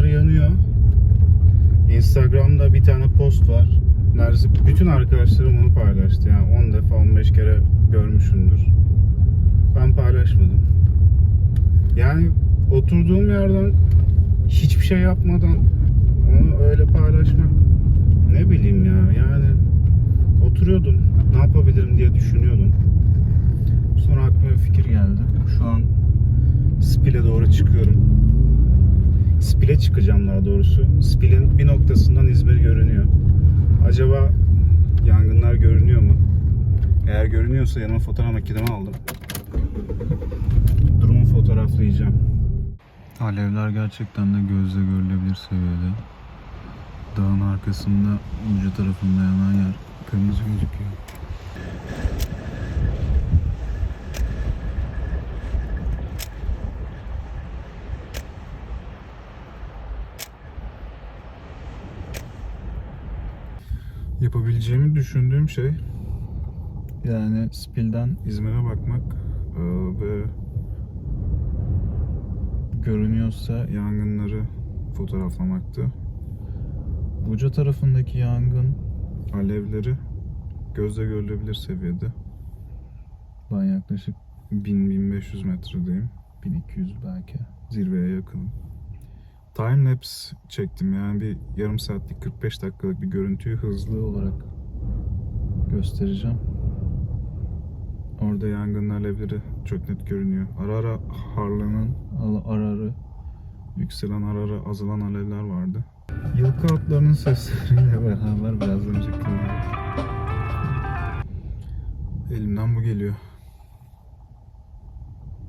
Yangınlar yanıyor. Instagram'da bir tane post var. Neredeyse bütün arkadaşlarım onu paylaştı. Yani 10 defa 15 kere görmüşümdür. Ben paylaşmadım. Yani oturduğum yerden hiçbir şey yapmadan onu öyle paylaşmak ne bileyim ya yani oturuyordum ne yapabilirim diye düşünüyordum. Sonra aklıma bir fikir geldi. Şu Spil'e çıkacağım daha doğrusu. Spil'in bir noktasından İzmir görünüyor. Acaba yangınlar görünüyor mu? Eğer görünüyorsa yanıma fotoğraf makinemi aldım. Durumu fotoğraflayacağım. Alevler gerçekten de gözle görülebilir seviyede. Dağın arkasında ucu tarafında yanan yer kırmızı gözüküyor. Yapabileceğimi düşündüğüm şey yani Spil'den İzmir'e bakmak eee, ve görünüyorsa yangınları fotoğraflamaktı. Buca tarafındaki yangın alevleri gözle görülebilir seviyede. Ben yaklaşık 1000-1500 metredeyim. 1200 belki. Zirveye yakınım. Time lapse çektim yani bir yarım saatlik 45 dakikalık bir görüntüyü hızlı olarak göstereceğim. Orada yangın alevleri çok net görünüyor. Ara ara harlanan, ara ara yükselen, ara ara azalan alevler vardı. Yılkı atlarının sesleriyle beraber biraz dinliyorum. Elimden bu geliyor.